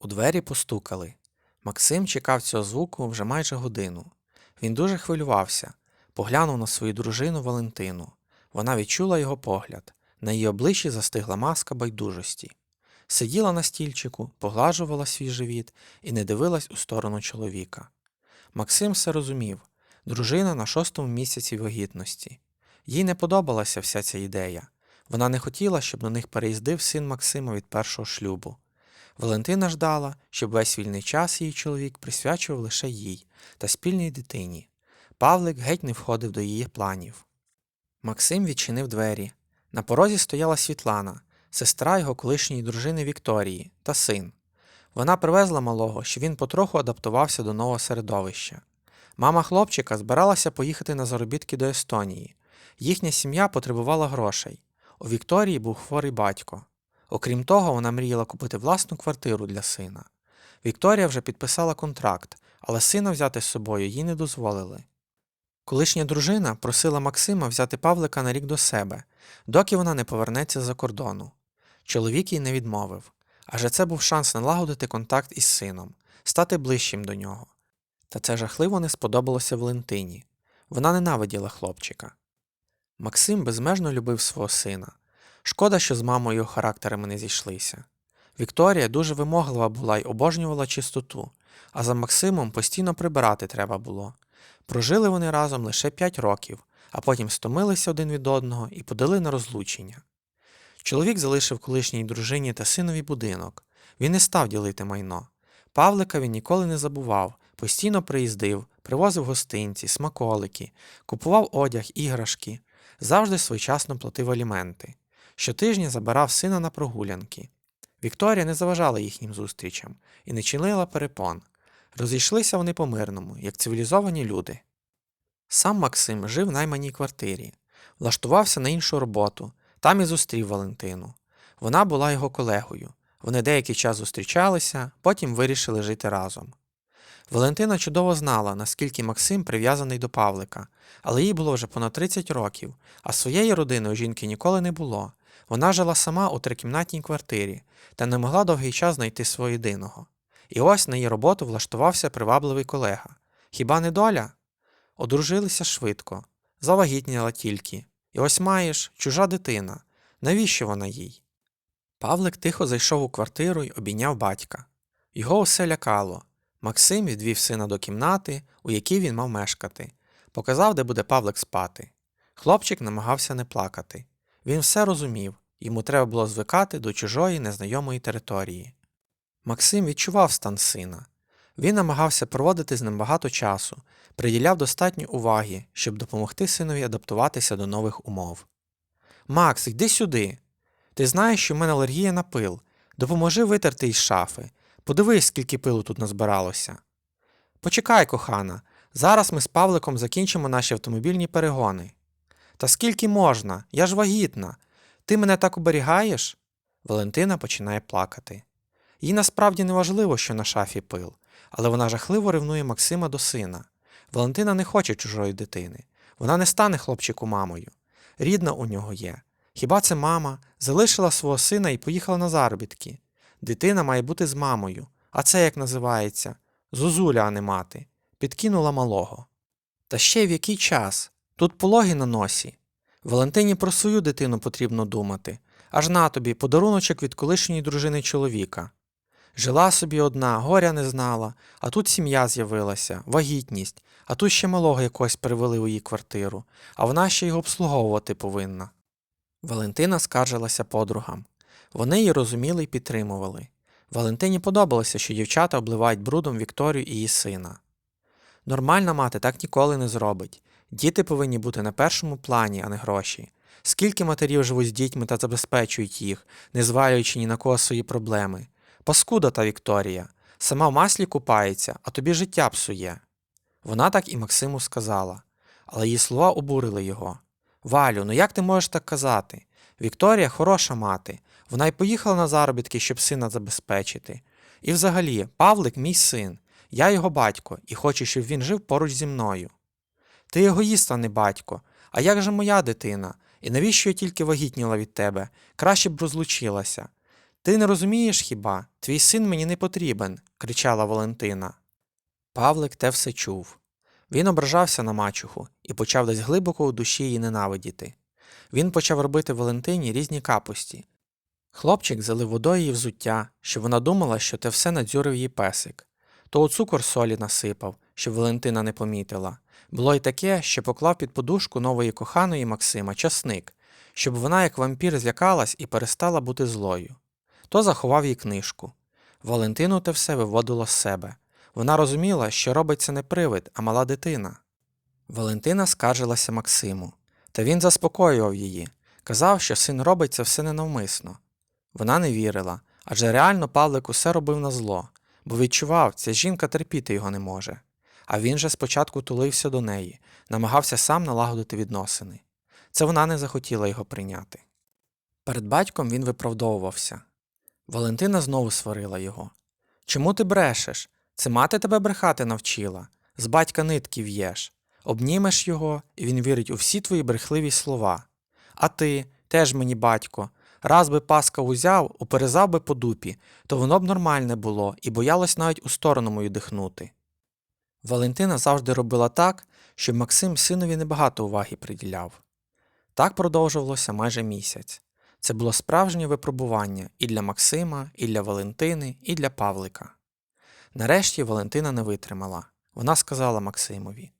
У двері постукали. Максим чекав цього звуку вже майже годину. Він дуже хвилювався, поглянув на свою дружину Валентину. Вона відчула його погляд. На її обличчі застигла маска байдужості. Сиділа на стільчику, поглажувала свій живіт і не дивилась у сторону чоловіка. Максим все розумів. Дружина на шостому місяці вагітності. Їй не подобалася вся ця ідея. Вона не хотіла, щоб до них переїздив син Максима від першого шлюбу. Валентина ждала, щоб весь вільний час її чоловік присвячував лише їй та спільній дитині. Павлик геть не входив до її планів. Максим відчинив двері. На порозі стояла Світлана, сестра його колишньої дружини Вікторії та син. Вона привезла малого, що він потроху адаптувався до нового середовища. Мама хлопчика збиралася поїхати на заробітки до Естонії. Їхня сім'я потребувала грошей. У Вікторії був хворий батько. Окрім того, вона мріяла купити власну квартиру для сина. Вікторія вже підписала контракт, але сина взяти з собою їй не дозволили. Колишня дружина просила Максима взяти Павлика на рік до себе, доки вона не повернеться за кордону. Чоловік їй не відмовив, адже це був шанс налагодити контакт із сином, стати ближчим до нього. Та це жахливо не сподобалося Валентині. Вона ненавиділа хлопчика. Максим безмежно любив свого сина. Шкода, що з мамою характерами не зійшлися. Вікторія дуже вимоглива була й обожнювала чистоту, а за Максимом постійно прибирати треба було. Прожили вони разом лише п'ять років, а потім стомилися один від одного і подали на розлучення. Чоловік залишив колишній дружині та синові будинок. Він не став ділити майно. Павлика він ніколи не забував, постійно приїздив, привозив гостинці, смаколики, купував одяг, іграшки, завжди своєчасно платив аліменти. Щотижня забирав сина на прогулянки. Вікторія не заважала їхнім зустрічам і не чинила перепон. Розійшлися вони по-мирному, як цивілізовані люди. Сам Максим жив в найманій квартирі, влаштувався на іншу роботу, там і зустрів Валентину. Вона була його колегою. Вони деякий час зустрічалися, потім вирішили жити разом. Валентина чудово знала, наскільки Максим прив'язаний до Павлика, але їй було вже понад 30 років, а своєї родини у жінки ніколи не було. Вона жила сама у трикімнатній квартирі та не могла довгий час знайти свого єдиного. І ось на її роботу влаштувався привабливий колега. Хіба не доля? Одружилися швидко, завагітніла тільки. І ось маєш чужа дитина. Навіщо вона їй? Павлик тихо зайшов у квартиру й обійняв батька. Його усе лякало. Максим відвів сина до кімнати, у якій він мав мешкати, показав, де буде Павлик спати. Хлопчик намагався не плакати. Він все розумів, йому треба було звикати до чужої незнайомої території. Максим відчував стан сина. Він намагався проводити з ним багато часу, приділяв достатньо уваги, щоб допомогти синові адаптуватися до нових умов. Макс, йди сюди. Ти знаєш, що в мене алергія на пил. Допоможи витерти із шафи. Подивись, скільки пилу тут назбиралося. Почекай, кохана, зараз ми з Павликом закінчимо наші автомобільні перегони. Та скільки можна? Я ж вагітна. Ти мене так оберігаєш? Валентина починає плакати. Їй насправді не важливо, що на шафі пил, але вона жахливо ревнує Максима до сина. Валентина не хоче чужої дитини. Вона не стане хлопчику мамою. Рідна у нього є. Хіба це мама залишила свого сина і поїхала на заробітки? Дитина має бути з мамою. А це як називається? Зозуля, а не мати. Підкинула малого. Та ще в який час? Тут пологи на носі. Валентині про свою дитину потрібно думати. Аж на тобі подаруночок від колишньої дружини чоловіка. Жила собі одна, горя не знала, а тут сім'я з'явилася, вагітність, а тут ще малого якогось перевели у її квартиру, а вона ще його обслуговувати повинна. Валентина скаржилася подругам. Вони її розуміли і підтримували. Валентині подобалося, що дівчата обливають брудом Вікторію і її сина. Нормальна мати так ніколи не зробить. Діти повинні бути на першому плані, а не гроші. Скільки матерів живуть з дітьми та забезпечують їх, не звалюючи ні на кого свої проблеми. Паскуда та Вікторія. Сама в маслі купається, а тобі життя псує. Вона так і Максиму сказала, але її слова обурили його. Валю, ну як ти можеш так казати? Вікторія хороша мати, вона й поїхала на заробітки, щоб сина забезпечити. І взагалі, Павлик мій син, я його батько і хочу, щоб він жив поруч зі мною. Ти егоїст, а не батько. А як же моя дитина? І навіщо я тільки вагітніла від тебе? Краще б розлучилася. Ти не розумієш хіба? Твій син мені не потрібен, кричала Валентина. Павлик те все чув. Він ображався на мачуху і почав десь глибоко у душі її ненавидіти. Він почав робити Валентині різні капості. Хлопчик залив водою її взуття, щоб вона думала, що те все надзюрив її песик. То у цукор солі насипав, щоб Валентина не помітила. Було й таке, що поклав під подушку нової коханої Максима часник, щоб вона, як вампір, злякалась і перестала бути злою. То заховав їй книжку. Валентину те все виводило з себе. Вона розуміла, що робиться не привид, а мала дитина. Валентина скаржилася Максиму, та він заспокоював її, казав, що син робить це все ненавмисно. Вона не вірила, адже реально Павлик усе робив на зло, бо відчував, ця жінка терпіти його не може. А він же спочатку тулився до неї, намагався сам налагодити відносини. Це вона не захотіла його прийняти. Перед батьком він виправдовувався. Валентина знову сварила його. Чому ти брешеш? Це мати тебе брехати навчила. З батька нитки в'єш. Обнімеш його, і він вірить у всі твої брехливі слова. А ти, теж мені батько, раз би паска узяв, уперезав би по дупі, то воно б нормальне було і боялось навіть у сторону мою дихнути. Валентина завжди робила так, щоб Максим синові небагато уваги приділяв. Так продовжувалося майже місяць. Це було справжнє випробування і для Максима, і для Валентини, і для Павлика. Нарешті Валентина не витримала. Вона сказала Максимові: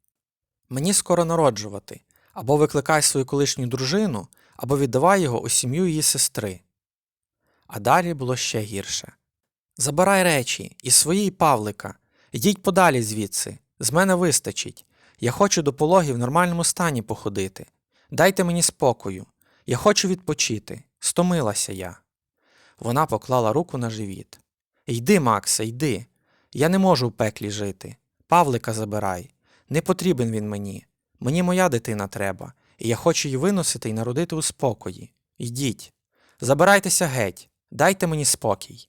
Мені скоро народжувати, або викликай свою колишню дружину, або віддавай його у сім'ю її сестри. А далі було ще гірше. Забирай речі, і свої, і Павлика. Йдіть подалі звідси. З мене вистачить. Я хочу до пологів в нормальному стані походити. Дайте мені спокою. Я хочу відпочити. Стомилася я. Вона поклала руку на живіт. Йди, Максе, йди. Я не можу в пеклі жити. Павлика забирай. Не потрібен він мені. Мені моя дитина треба, і я хочу її виносити і народити у спокої. Йдіть. Забирайтеся геть, дайте мені спокій.